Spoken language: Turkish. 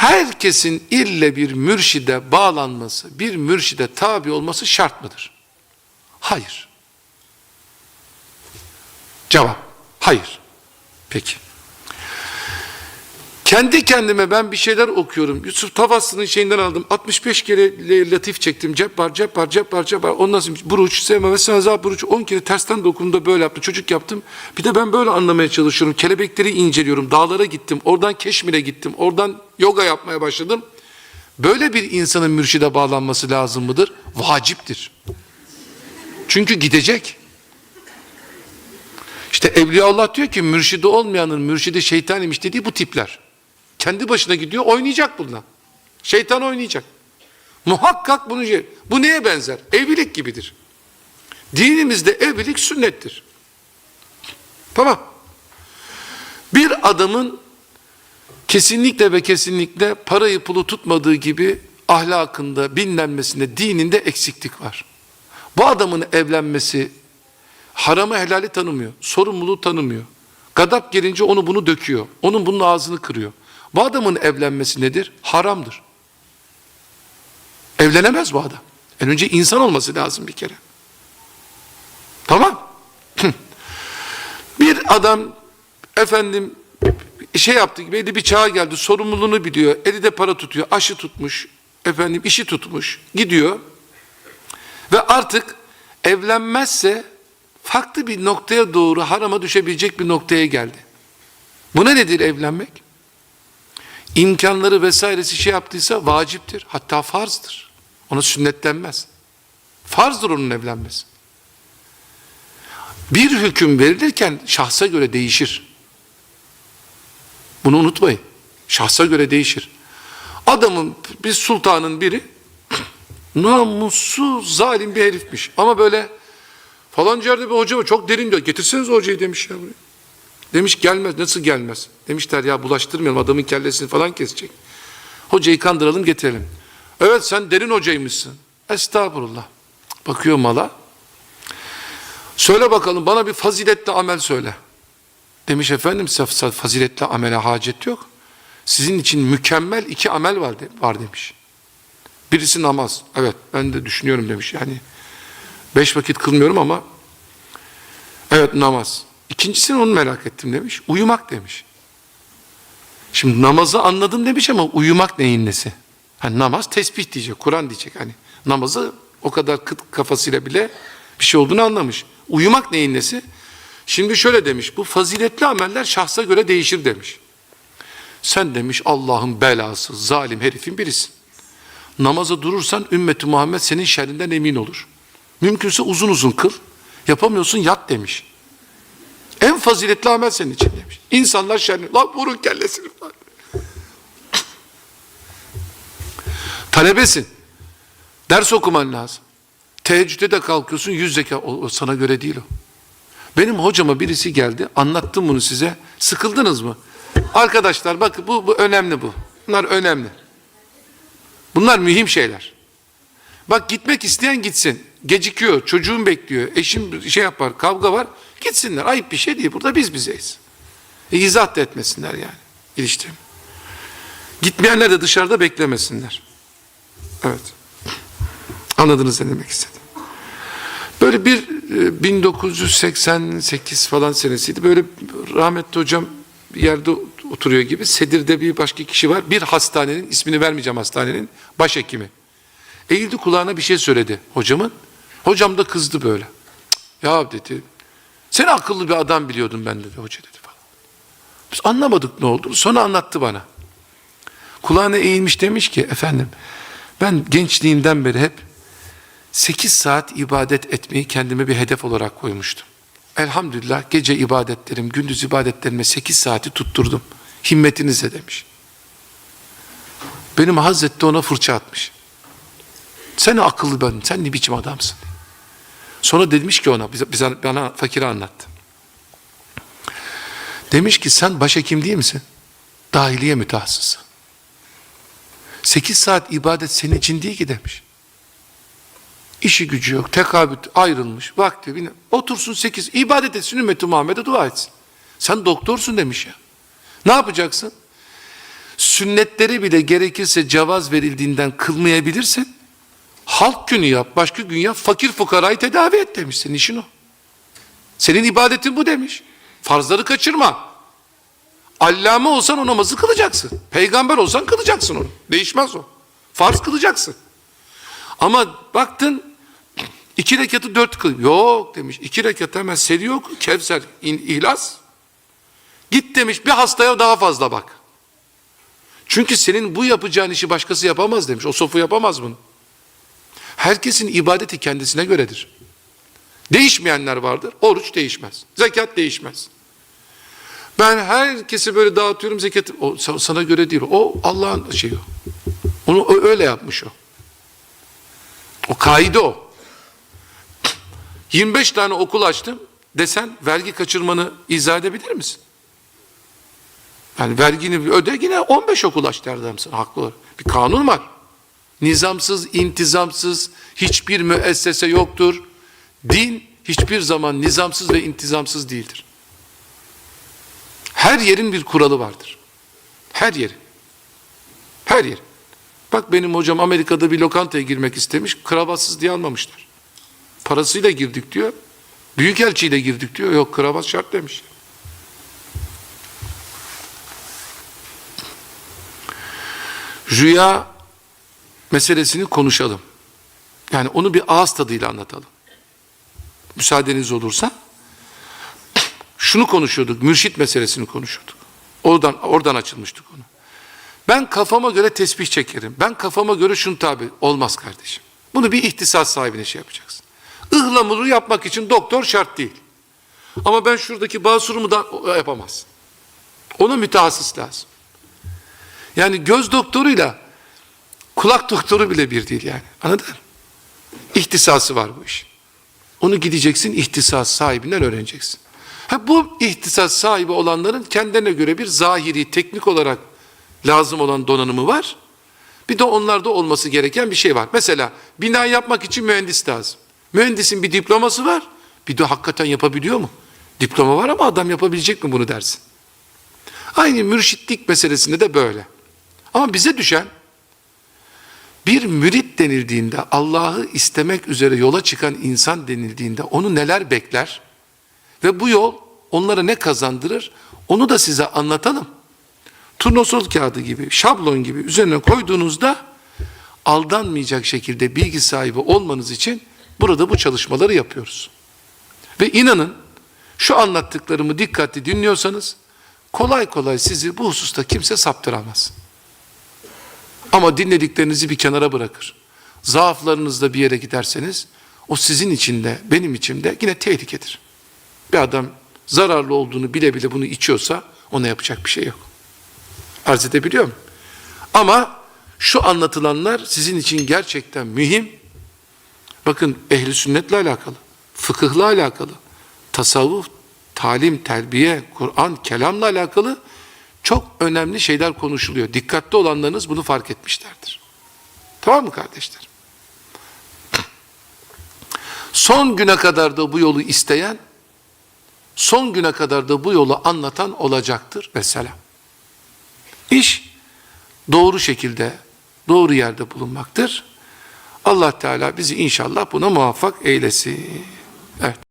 herkesin ille bir mürşide bağlanması, bir mürşide tabi olması şart mıdır? Hayır. Cevap, hayır. Peki. Kendi kendime ben bir şeyler okuyorum. Yusuf Tavaslı'nın şeyinden aldım. 65 kere latif çektim. Cebbar, cebbar, cebbar, cebbar. Ondan sonra buruç, sevme ve sazal buruç. 10 kere tersten dokundum da böyle yaptım. Çocuk yaptım. Bir de ben böyle anlamaya çalışıyorum. Kelebekleri inceliyorum. Dağlara gittim. Oradan Keşmir'e gittim. Oradan yoga yapmaya başladım. Böyle bir insanın mürşide bağlanması lazım mıdır? Vaciptir. Çünkü gidecek. İşte Evliyaullah diyor ki mürşidi olmayanın mürşidi şeytan imiş dediği bu tipler. Kendi başına gidiyor oynayacak bununla. Şeytan oynayacak. Muhakkak bunu bu neye benzer? Evlilik gibidir. Dinimizde evlilik sünnettir. Tamam. Bir adamın kesinlikle ve kesinlikle parayı pulu tutmadığı gibi ahlakında, bilinmesinde, dininde eksiklik var. Bu adamın evlenmesi haramı helali tanımıyor, sorumluluğu tanımıyor. Gadap gelince onu bunu döküyor, onun bunun ağzını kırıyor. Bu adamın evlenmesi nedir? Haramdır. Evlenemez bu adam. En önce insan olması lazım bir kere. Tamam. bir adam efendim şey yaptı belli bir çağa geldi sorumluluğunu biliyor eli de para tutuyor aşı tutmuş efendim işi tutmuş gidiyor ve artık evlenmezse farklı bir noktaya doğru harama düşebilecek bir noktaya geldi. Bu ne nedir evlenmek? İmkanları vesairesi şey yaptıysa vaciptir. Hatta farzdır. Ona sünnet. Farzdır onun evlenmesi. Bir hüküm verilirken şahsa göre değişir. Bunu unutmayın. Şahsa göre değişir. Adamın, bir sultanın biri namussuz, zalim bir herifmiş. Ama böyle falanca yerde bir hoca var çok derin diyor. Getirseniz hocayı demiş ya buraya. Demiş gelmez. Nasıl gelmez? Demişler ya bulaştırmayalım adamın kellesini falan kesecek. Hocayı kandıralım getirelim. Evet sen derin hocaymışsın. Estağfurullah. Bakıyor mala. Söyle bakalım bana bir faziletli amel söyle. Demiş efendim faziletli amele hacet yok. Sizin için mükemmel iki amel var, de, var demiş. Birisi namaz. Evet ben de düşünüyorum demiş. Yani beş vakit kılmıyorum ama evet namaz. İkincisini onu merak ettim demiş. Uyumak demiş. Şimdi namazı anladım demiş ama uyumak neyin nesi? Hani namaz tesbih diyecek, Kur'an diyecek. Hani namazı o kadar kıt kafasıyla bile bir şey olduğunu anlamış. Uyumak neyin nesi? Şimdi şöyle demiş, bu faziletli ameller şahsa göre değişir demiş. Sen demiş Allah'ın belası, zalim herifin birisin. Namaza durursan ümmeti Muhammed senin şerrinden emin olur. Mümkünse uzun uzun kıl, yapamıyorsun yat demiş. En faziletli amel senin için demiş. İnsanlar şerri, lan vurun kellesini falan. Talebesin. Ders okuman lazım. Teheccüde de kalkıyorsun yüz zeka. O, o sana göre değil o. Benim hocama birisi geldi. Anlattım bunu size. Sıkıldınız mı? Arkadaşlar bakın bu, bu önemli bu. Bunlar önemli. Bunlar mühim şeyler. Bak gitmek isteyen gitsin. Gecikiyor, çocuğum bekliyor, eşim şey yapar, kavga var. Gitsinler. Ayıp bir şey değil. Burada biz bizeyiz. E, izah da etmesinler yani. İliştim. Gitmeyenler de dışarıda beklemesinler. Evet. Anladınız ne demek istedim. Böyle bir e, 1988 falan senesiydi. Böyle rahmetli hocam bir yerde oturuyor gibi. Sedir'de bir başka kişi var. Bir hastanenin, ismini vermeyeceğim hastanenin başhekimi. Eğildi kulağına bir şey söyledi hocamın. Hocam da kızdı böyle. Ya dedi, sen akıllı bir adam biliyordun ben dedi hoca dedi falan. Biz anlamadık ne oldu. Sonra anlattı bana. Kulağına eğilmiş demiş ki efendim ben gençliğimden beri hep 8 saat ibadet etmeyi kendime bir hedef olarak koymuştum. Elhamdülillah gece ibadetlerim, gündüz ibadetlerime 8 saati tutturdum. Himmetinize demiş. Benim Hazreti ona fırça atmış. Sen akıllı ben, sen ne biçim adamsın. Sonra demiş ki ona, bize, bana fakire anlattı. Demiş ki sen başhekim değil misin? Dahiliye mütehassısı. 8 saat ibadet senin için değil ki demiş. İşi gücü yok, tekabüt ayrılmış, vakti bilmem. Otursun 8, ibadet etsin, ümmeti Muhammed'e dua etsin. Sen doktorsun demiş ya. Ne yapacaksın? sünnetleri bile gerekirse cevaz verildiğinden kılmayabilirsin. Halk günü yap, başka gün yap, fakir fukarayı tedavi et demiş. Senin işin o. Senin ibadetin bu demiş. Farzları kaçırma. Allame olsan o namazı kılacaksın. Peygamber olsan kılacaksın onu. Değişmez o. Farz kılacaksın. Ama baktın iki rekatı dört kıl. Yok demiş. iki rekat hemen seri yok. Kevser, in, ihlas. Git demiş bir hastaya daha fazla bak. Çünkü senin bu yapacağın işi başkası yapamaz demiş. O sofu yapamaz bunu. Herkesin ibadeti kendisine göredir. Değişmeyenler vardır. Oruç değişmez. Zekat değişmez. Ben herkesi böyle dağıtıyorum zekat. O sa- sana göre değil. O Allah'ın şeyi. Onu öyle yapmış o. O kaide o. 25 tane okul açtım desen vergi kaçırmanı izah edebilir misin? Yani vergini öde yine 15 okul aç derdi adam sana haklı olarak. Bir kanun var. Nizamsız, intizamsız hiçbir müessese yoktur. Din hiçbir zaman nizamsız ve intizamsız değildir. Her yerin bir kuralı vardır. Her yerin. Her yerin. Bak benim hocam Amerika'da bir lokantaya girmek istemiş, kravatsız diye almamışlar. Parasıyla girdik diyor. Büyükelçiyle girdik diyor. Yok kravat şart demiş. Rüya meselesini konuşalım. Yani onu bir ağız tadıyla anlatalım. Müsaadeniz olursa. Şunu konuşuyorduk, mürşit meselesini konuşuyorduk. Oradan, oradan açılmıştık onu. Ben kafama göre tesbih çekerim. Ben kafama göre şunu tabi olmaz kardeşim. Bunu bir ihtisas sahibine şey yapacaksın. Ihlamuru yapmak için doktor şart değil. Ama ben şuradaki basurumu da yapamaz. Ona mütehassıs lazım. Yani göz doktoruyla kulak doktoru bile bir değil yani. Anladın? İhtisası var bu iş. Onu gideceksin ihtisas sahibinden öğreneceksin. Ha, bu ihtisas sahibi olanların kendilerine göre bir zahiri, teknik olarak lazım olan donanımı var. Bir de onlarda olması gereken bir şey var. Mesela bina yapmak için mühendis lazım. Mühendisin bir diploması var. Bir de hakikaten yapabiliyor mu? Diploma var ama adam yapabilecek mi bunu dersin. Aynı mürşitlik meselesinde de böyle. Ama bize düşen bir mürit denildiğinde Allah'ı istemek üzere yola çıkan insan denildiğinde onu neler bekler ve bu yol onlara ne kazandırır onu da size anlatalım. Turnusol kağıdı gibi, şablon gibi üzerine koyduğunuzda aldanmayacak şekilde bilgi sahibi olmanız için burada bu çalışmaları yapıyoruz. Ve inanın şu anlattıklarımı dikkatli dinliyorsanız kolay kolay sizi bu hususta kimse saptıramaz. Ama dinlediklerinizi bir kenara bırakır. Zaaflarınızda bir yere giderseniz o sizin içinde, benim içimde yine tehlikedir. Bir adam zararlı olduğunu bile bile bunu içiyorsa ona yapacak bir şey yok. Arz edebiliyor muyum? Ama şu anlatılanlar sizin için gerçekten mühim. Bakın ehli sünnetle alakalı, fıkıhla alakalı, tasavvuf, talim, terbiye, Kur'an, kelamla alakalı çok önemli şeyler konuşuluyor. Dikkatli olanlarınız bunu fark etmişlerdir. Tamam mı kardeşler? Son güne kadar da bu yolu isteyen, son güne kadar da bu yolu anlatan olacaktır ve selam. İş doğru şekilde, doğru yerde bulunmaktır. Allah Teala bizi inşallah buna muvaffak eylesin. Evet.